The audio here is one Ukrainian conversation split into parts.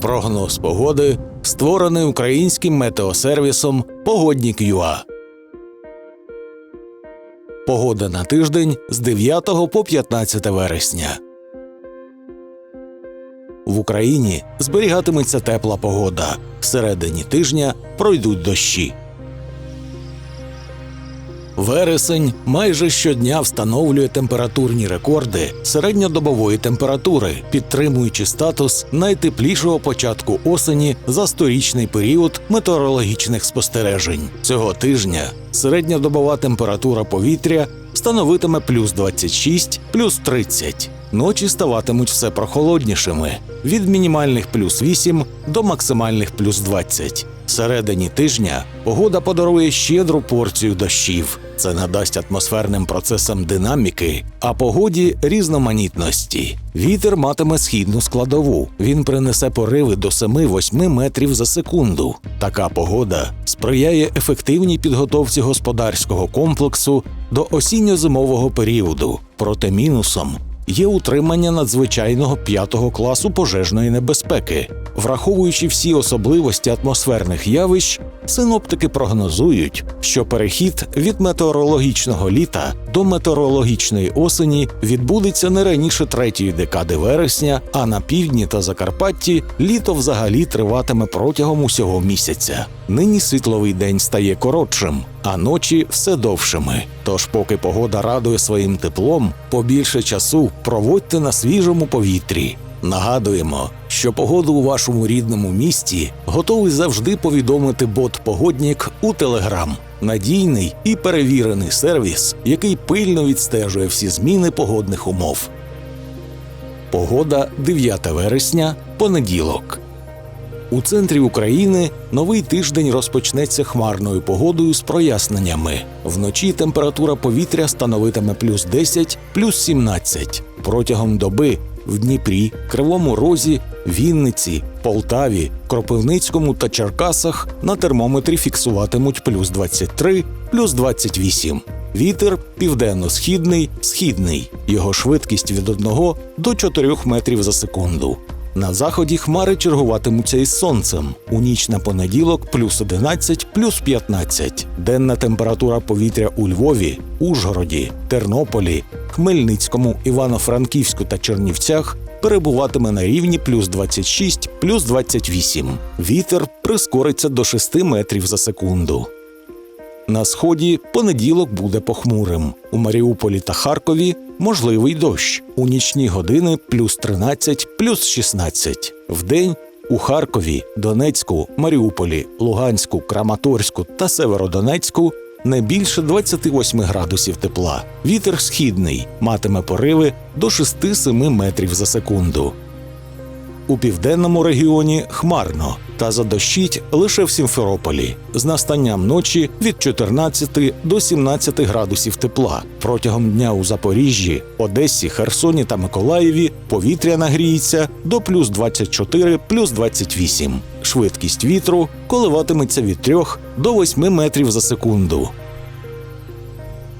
Прогноз погоди створений українським метеосервісом Погоднік.ua. Погода на тиждень з 9 по 15 вересня. В Україні зберігатиметься тепла погода. Всередині тижня пройдуть дощі. Вересень майже щодня встановлює температурні рекорди середньодобової температури, підтримуючи статус найтеплішого початку осені за сторічний період метеорологічних спостережень. Цього тижня середньодобова температура повітря становитиме плюс 26, плюс 30. Ночі ставатимуть все прохолоднішими від мінімальних плюс 8 до максимальних плюс 20. Середині тижня погода подарує щедру порцію дощів. Це надасть атмосферним процесам динаміки, а погоді різноманітності. Вітер матиме східну складову. Він принесе пориви до 7-8 метрів за секунду. Така погода сприяє ефективній підготовці господарського комплексу до осінньо-зимового періоду. Проте мінусом є утримання надзвичайного п'ятого класу пожежної небезпеки. Враховуючи всі особливості атмосферних явищ, синоптики прогнозують, що перехід від метеорологічного літа до метеорологічної осені відбудеться не раніше третьої декади вересня, а на півдні та Закарпатті літо взагалі триватиме протягом усього місяця. Нині світловий день стає коротшим, а ночі все довшими. Тож, поки погода радує своїм теплом, побільше часу проводьте на свіжому повітрі. Нагадуємо, що погоду у вашому рідному місті готовий завжди повідомити бот Погоднік у Телеграм. Надійний і перевірений сервіс, який пильно відстежує всі зміни погодних умов. Погода 9 вересня, понеділок. У центрі України новий тиждень розпочнеться хмарною погодою з проясненнями. Вночі температура повітря становитиме плюс 10, плюс 17. Протягом доби в Дніпрі, Кривому Розі, Вінниці, Полтаві, Кропивницькому та Черкасах на термометрі фіксуватимуть плюс 23, плюс 28. Вітер південно-східний, східний. Його швидкість від 1 до 4 метрів за секунду. На заході хмари чергуватимуться із сонцем. У ніч на понеділок плюс 11, плюс 15. Денна температура повітря у Львові, Ужгороді, Тернополі, Хмельницькому, Івано-Франківську та Чернівцях перебуватиме на рівні плюс 26, плюс 28. Вітер прискориться до 6 метрів за секунду. На сході понеділок буде похмурим. У Маріуполі та Харкові можливий дощ. У нічні години плюс 13, плюс 16. Вдень у Харкові, Донецьку, Маріуполі, Луганську, Краматорську та Северодонецьку не більше 28 градусів тепла. Вітер східний матиме пориви до 6-7 метрів за секунду. У південному регіоні хмарно та задощить лише в Сімферополі з настанням ночі від 14 до 17 градусів тепла. Протягом дня у Запоріжжі, Одесі, Херсоні та Миколаєві повітря нагріється до плюс 24, плюс 28. Швидкість вітру коливатиметься від 3 до 8 метрів за секунду.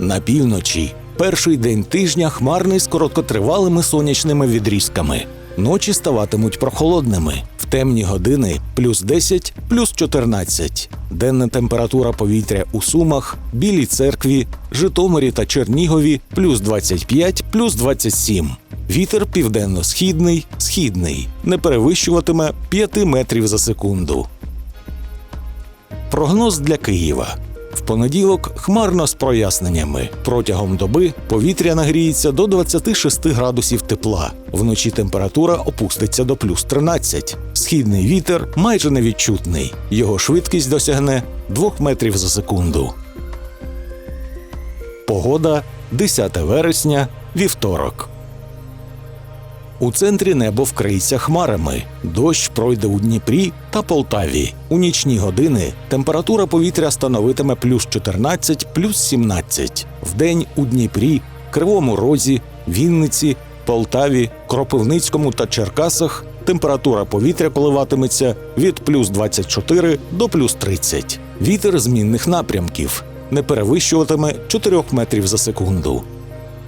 На півночі перший день тижня хмарний з короткотривалими сонячними відрізками. Ночі ставатимуть прохолодними. В темні години плюс 10, плюс 14. Денна температура повітря у Сумах, Білій церкві, Житомирі та Чернігові плюс 25, плюс 27. Вітер південно-східний, східний, не перевищуватиме 5 метрів за секунду. Прогноз для Києва. В понеділок хмарно з проясненнями. Протягом доби повітря нагріється до 26 градусів тепла. Вночі температура опуститься до плюс 13. Східний вітер майже невідчутний. Його швидкість досягне 2 метрів за секунду. Погода 10 вересня, вівторок. У центрі небо вкриється хмарами. Дощ пройде у Дніпрі та Полтаві. У нічні години температура повітря становитиме плюс 14, плюс 17. Вдень у Дніпрі, Кривому Розі, Вінниці, Полтаві, Кропивницькому та Черкасах температура повітря коливатиметься від плюс 24 до плюс 30. Вітер змінних напрямків не перевищуватиме 4 метрів за секунду.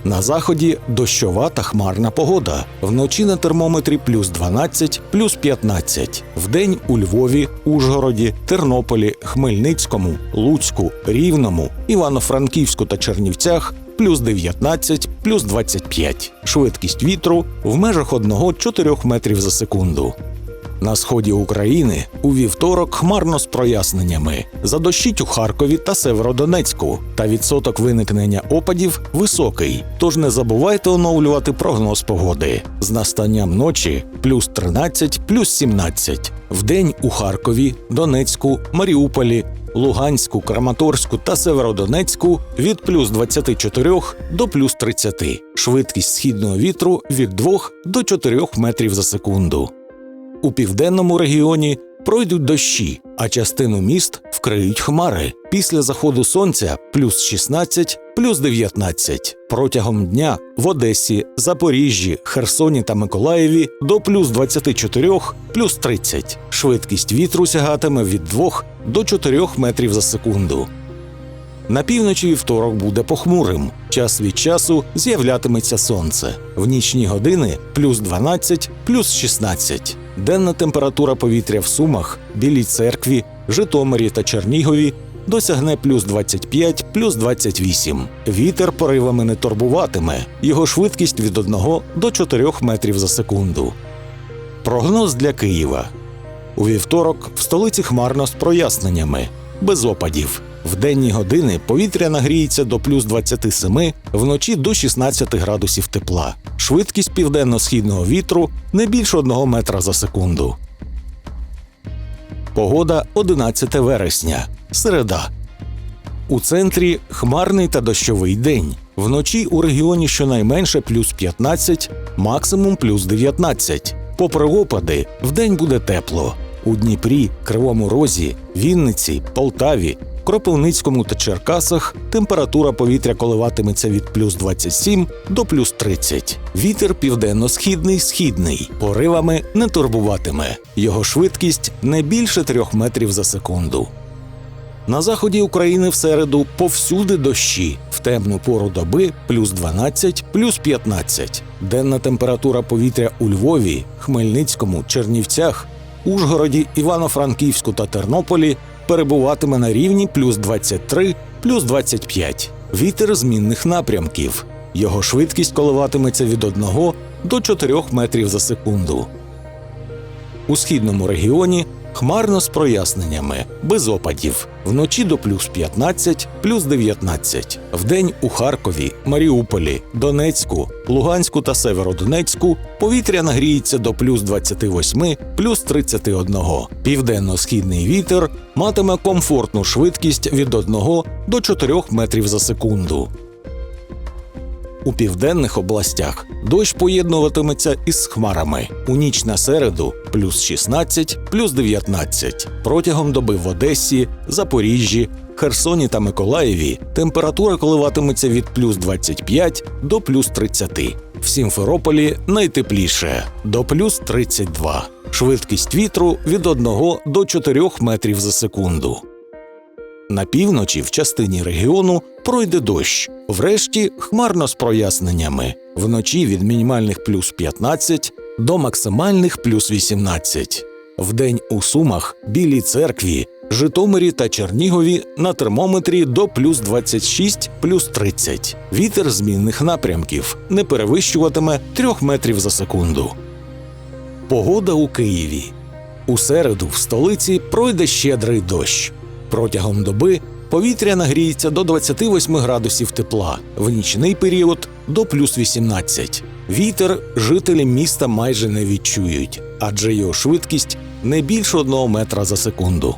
На заході дощова та хмарна погода. Вночі на термометрі плюс 12, плюс 15. Вдень у Львові, Ужгороді, Тернополі, Хмельницькому, Луцьку, Рівному, Івано-Франківську та Чернівцях плюс 19, плюс 25. Швидкість вітру в межах 1-4 метрів за секунду. На сході України у вівторок хмарно з проясненнями. Задощить у Харкові та Северодонецьку. Та відсоток виникнення опадів високий. Тож не забувайте оновлювати прогноз погоди. З настанням ночі плюс 13, плюс 17. Вдень у Харкові, Донецьку, Маріуполі, Луганську, Краматорську та Северодонецьку від плюс 24 до плюс 30. Швидкість східного вітру від 2 до 4 метрів за секунду. У південному регіоні пройдуть дощі, а частину міст вкриють хмари. Після заходу сонця плюс 16, плюс 19. Протягом дня в Одесі, Запоріжжі, Херсоні та Миколаєві до плюс 24, плюс 30. Швидкість вітру сягатиме від 2 до 4 метрів за секунду. На півночі вівторок буде похмурим. Час від часу з'являтиметься сонце. В нічні години плюс 12, плюс 16. Денна температура повітря в Сумах, Білій церкві, Житомирі та Чернігові досягне плюс 25, плюс 28. Вітер поривами не турбуватиме. Його швидкість від 1 до 4 метрів за секунду. Прогноз для Києва. У вівторок в столиці хмарно з проясненнями, без опадів. В денні години повітря нагріється до плюс 27, вночі до 16 градусів тепла. Швидкість південно-східного вітру не більше 1 метра за секунду. Погода 11 вересня. Середа. У центрі хмарний та дощовий день. Вночі у регіоні щонайменше плюс 15, максимум плюс 19. Попри опади, вдень буде тепло. У Дніпрі, Кривому Розі, Вінниці, Полтаві, Кропивницькому та Черкасах температура повітря коливатиметься від плюс 27 до плюс 30. Вітер південно-східний східний. Поривами не турбуватиме. Його швидкість не більше 3 метрів за секунду. На заході України в середу повсюди дощі. В темну пору доби плюс 12, плюс 15. Денна температура повітря у Львові, Хмельницькому, Чернівцях, Ужгороді, Івано-Франківську та Тернополі перебуватиме на рівні плюс 23, плюс 25. Вітер змінних напрямків. Його швидкість коливатиметься від 1 до 4 метрів за секунду. У східному регіоні хмарно з проясненнями, без опадів. Вночі до плюс 15, плюс 19. Вдень у Харкові, Маріуполі, Донецьку, Луганську та Северодонецьку повітря нагріється до плюс 28, плюс 31. Південно-східний вітер матиме комфортну швидкість від 1 до 4 метрів за секунду. У південних областях дощ поєднуватиметься із хмарами. У ніч на середу плюс 16, плюс 19. Протягом доби в Одесі, Запоріжжі, Херсоні та Миколаєві температура коливатиметься від плюс 25 до плюс 30. В Сімферополі найтепліше до плюс 32. Швидкість вітру від 1 до 4 метрів за секунду. На півночі в частині регіону пройде дощ. Врешті хмарно з проясненнями. Вночі від мінімальних плюс 15 до максимальних плюс 18. Вдень у Сумах, Білій церкві, Житомирі та Чернігові на термометрі до плюс 26 плюс 30. Вітер змінних напрямків не перевищуватиме 3 метрів за секунду. Погода у Києві. У середу в столиці пройде щедрий дощ. Протягом доби повітря нагріється до 28 градусів тепла, в нічний період до плюс 18. Вітер жителі міста майже не відчують, адже його швидкість не більше 1 метра за секунду.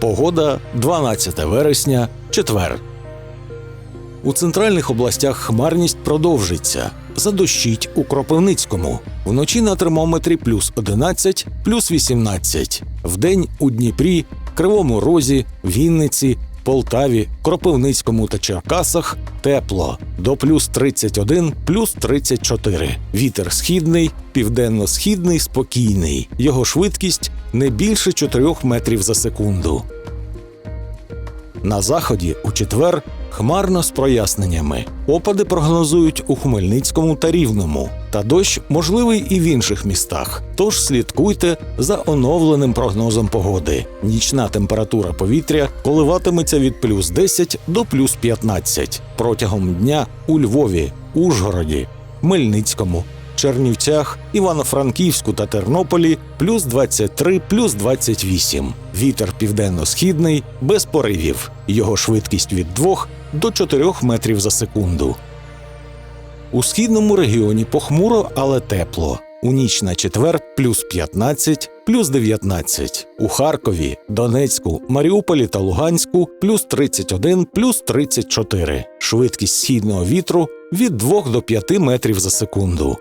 Погода 12 вересня, четвер. У центральних областях хмарність продовжиться. Задощить у Кропивницькому. Вночі на термометрі плюс 11, плюс 18. Вдень у Дніпрі, Кривому Розі, Вінниці, Полтаві, Кропивницькому та Черкасах тепло до плюс 31, плюс 34. Вітер східний, південно-східний, спокійний. Його швидкість не більше 4 метрів за секунду. На заході у четвер Хмарно з проясненнями. Опади прогнозують у Хмельницькому та Рівному. Та дощ можливий і в інших містах. Тож слідкуйте за оновленим прогнозом погоди. Нічна температура повітря коливатиметься від плюс 10 до плюс 15. Протягом дня у Львові, Ужгороді, Хмельницькому, Чернівцях, Івано-Франківську та Тернополі плюс 23, плюс 28. Вітер південно-східний без поривів. Його швидкість від 2 до 4 метрів за секунду. У східному регіоні похмуро, але тепло. У ніч на четвер плюс 15, плюс 19. У Харкові, Донецьку, Маріуполі та Луганську плюс 31, плюс 34. Швидкість східного вітру від 2 до 5 метрів за секунду.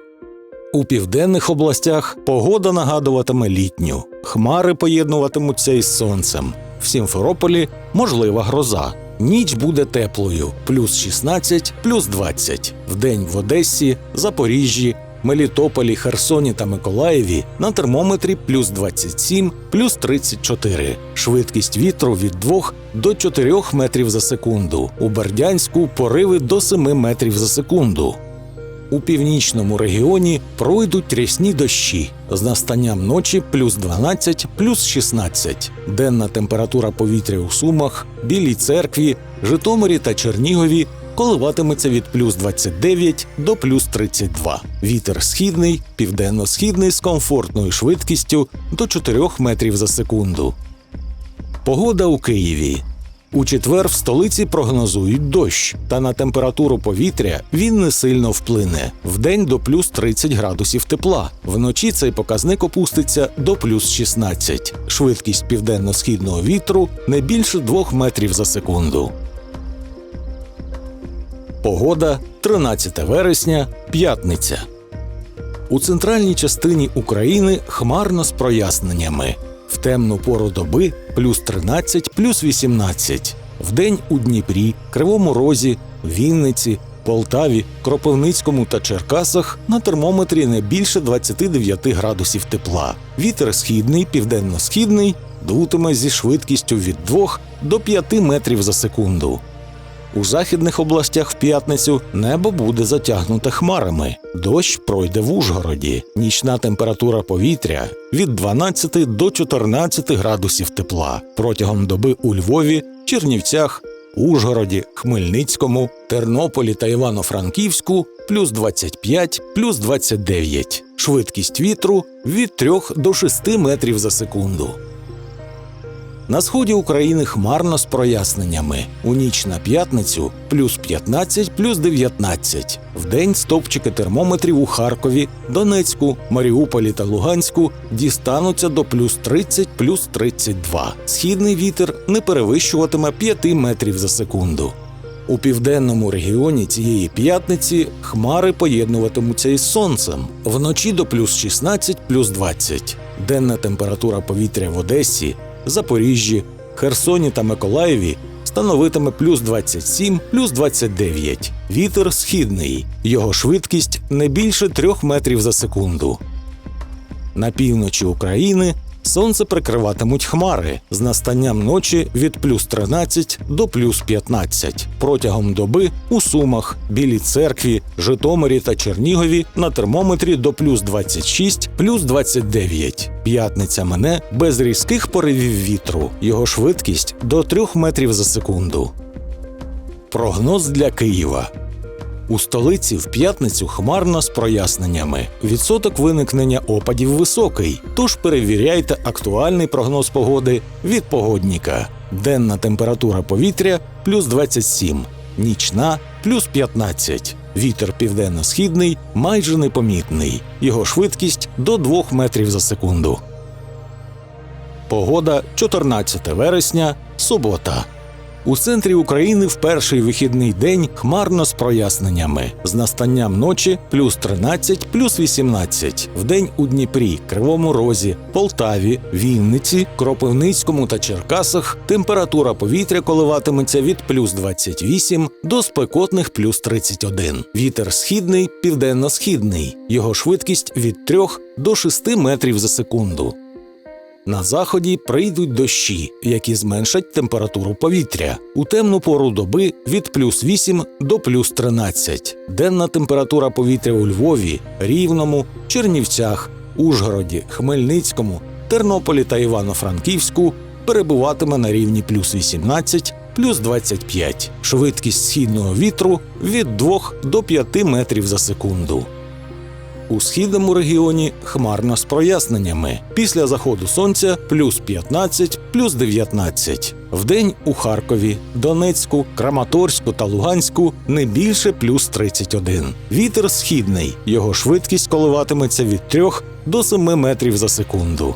У південних областях погода нагадуватиме літню. Хмари поєднуватимуться із сонцем. В Сімферополі можлива гроза. Ніч буде теплою плюс 16, плюс 20. Вдень в Одесі, Запоріжжі, Мелітополі, Херсоні та Миколаєві на термометрі плюс 27, плюс 34. Швидкість вітру від 2 до 4 метрів за секунду. У Бердянську пориви до 7 метрів за секунду. У північному регіоні пройдуть рясні дощі з настанням ночі плюс 12, плюс 16. Денна температура повітря у Сумах, Білій церкві, Житомирі та Чернігові коливатиметься від плюс 29 до плюс 32. Вітер східний, південно-східний з комфортною швидкістю до 4 метрів за секунду. Погода у Києві. У четвер в столиці прогнозують дощ, та на температуру повітря він не сильно вплине. Вдень до плюс 30 градусів тепла. Вночі цей показник опуститься до плюс 16. Швидкість південно-східного вітру не більше 2 метрів за секунду. Погода 13 вересня, п'ятниця. У центральній частині України хмарно з проясненнями. В темну пору доби плюс 13, плюс 18. Вдень у Дніпрі, Кривому Розі, Вінниці, Полтаві, Кропивницькому та Черкасах на термометрі не більше 29 градусів тепла. Вітер східний, південно-східний дутиме зі швидкістю від 2 до 5 метрів за секунду. У західних областях в п'ятницю небо буде затягнуте хмарами. Дощ пройде в Ужгороді. Нічна температура повітря від 12 до 14 градусів тепла. Протягом доби у Львові, Чернівцях, Ужгороді, Хмельницькому, Тернополі та Івано-Франківську плюс 25, плюс 29. Швидкість вітру від 3 до 6 метрів за секунду. На сході України хмарно з проясненнями. У ніч на п'ятницю плюс 15, плюс 19. Вдень стопчики термометрів у Харкові, Донецьку, Маріуполі та Луганську дістануться до плюс 30, плюс 32. Східний вітер не перевищуватиме 5 метрів за секунду. У південному регіоні цієї п'ятниці хмари поєднуватимуться із сонцем вночі до плюс 16, плюс 20. Денна температура повітря в Одесі, Запоріжжі, Херсоні та Миколаєві становитиме плюс 27, плюс 29. Вітер східний. Його швидкість не більше 3 метрів за секунду. На півночі України сонце прикриватимуть хмари з настанням ночі від плюс 13 до плюс 15. Протягом доби у Сумах, Білій церкві, Житомирі та Чернігові на термометрі до плюс 26, плюс 29. П'ятниця мене без різких поривів вітру. Його швидкість до 3 метрів за секунду. Прогноз для Києва. У столиці в п'ятницю хмарно з проясненнями. Відсоток виникнення опадів високий, тож перевіряйте актуальний прогноз погоди від погодніка. Денна температура повітря плюс 27, нічна плюс 15. Вітер південно-східний майже непомітний. Його швидкість до 2 метрів за секунду. Погода 14 вересня, субота. У центрі України в перший вихідний день хмарно з проясненнями, з настанням ночі плюс 13, плюс 18. Вдень у Дніпрі, Кривому Розі, Полтаві, Вінниці, Кропивницькому та Черкасах температура повітря коливатиметься від плюс 28 до спекотних плюс 31. Вітер східний, південно-східний. Його швидкість від 3 до 6 метрів за секунду. На заході прийдуть дощі, які зменшать температуру повітря у темну пору доби від плюс 8 до плюс 13. Денна температура повітря у Львові, Рівному, Чернівцях, Ужгороді, Хмельницькому, Тернополі та Івано-Франківську перебуватиме на рівні плюс 18, плюс 25. Швидкість східного вітру від 2 до 5 метрів за секунду. У східному регіоні хмарно з проясненнями. Після заходу сонця плюс 15, плюс 19. Вдень у Харкові, Донецьку, Краматорську та Луганську не більше плюс 31. Вітер східний. Його швидкість коливатиметься від 3 до 7 метрів за секунду.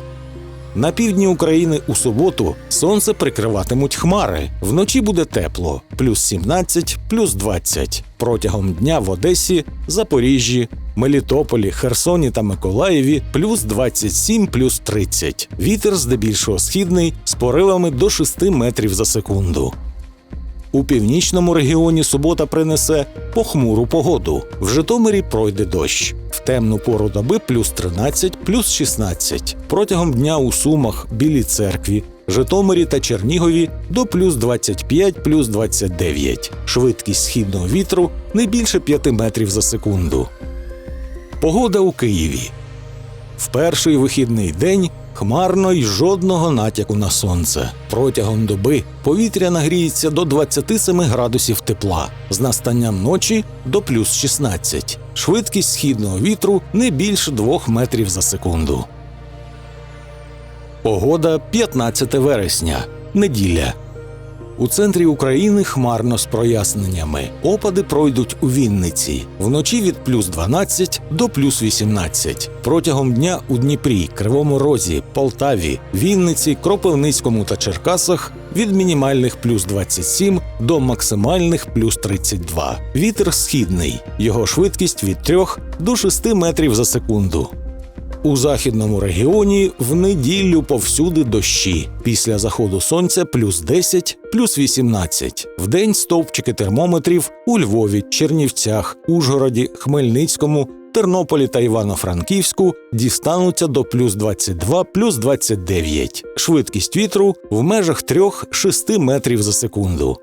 На півдні України у суботу сонце прикриватимуть хмари. Вночі буде тепло плюс 17, плюс 20. Протягом дня в Одесі, Запоріжжі, Мелітополі, Херсоні та Миколаєві плюс 27, плюс 30. Вітер здебільшого східний з поривами до 6 метрів за секунду. У північному регіоні субота принесе похмуру погоду. В Житомирі пройде дощ. В темну пору доби плюс 13, плюс 16. Протягом дня у Сумах, Білій церкві, Житомирі та Чернігові до плюс 25, плюс 29. Швидкість східного вітру не більше 5 метрів за секунду. Погода у Києві. В перший вихідний день хмарно й жодного натяку на сонце. Протягом доби повітря нагріється до 27 градусів тепла, з настанням ночі до плюс 16. Швидкість східного вітру не більше 2 метрів за секунду. Погода 15 вересня. Неділя. У центрі України хмарно з проясненнями. Опади пройдуть у Вінниці вночі від плюс 12 до плюс 18. Протягом дня у Дніпрі, Кривому Розі, Полтаві, Вінниці, Кропивницькому та Черкасах від мінімальних плюс 27 до максимальних плюс 32. Вітер східний. Його швидкість від 3 до 6 метрів за секунду. У західному регіоні в неділю повсюди дощі. Після заходу сонця плюс 10, плюс 18. Вдень стовпчики термометрів у Львові, Чернівцях, Ужгороді, Хмельницькому, Тернополі та Івано-Франківську дістануться до плюс 22, плюс 29. Швидкість вітру в межах 3-6 метрів за секунду.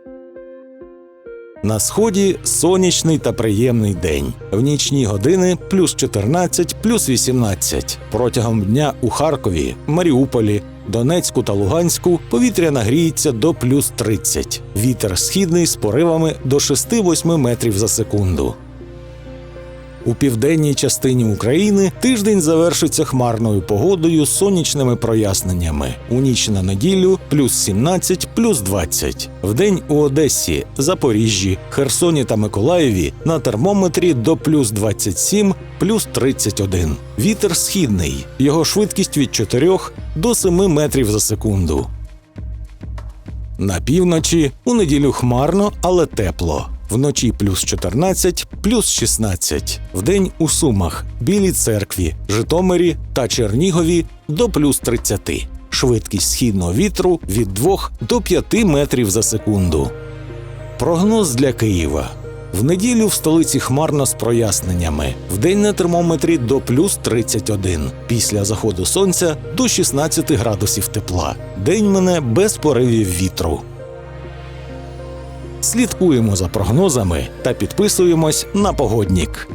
На сході сонячний та приємний день. В нічні години плюс 14, плюс 18. Протягом дня у Харкові, Маріуполі, Донецьку та Луганську повітря нагріється до плюс 30. Вітер східний з поривами до 6-8 метрів за секунду. У південній частині України тиждень завершиться хмарною погодою з сонячними проясненнями. У ніч на неділю плюс 17, плюс 20. Вдень у Одесі, Запоріжжі, Херсоні та Миколаєві на термометрі до плюс 27, плюс 31. Вітер східний. Його швидкість від 4 до 7 метрів за секунду. На півночі у неділю хмарно, але тепло. Вночі плюс 14, плюс 16. Вдень у Сумах, Білій церкві, Житомирі та Чернігові до плюс 30. Швидкість східного вітру від 2 до 5 метрів за секунду. Прогноз для Києва. В неділю в столиці хмарно з проясненнями. Вдень на термометрі до плюс 31. Після заходу сонця до 16 градусів тепла. День мене без поривів вітру. Слідкуємо за прогнозами та підписуємось на погоднік.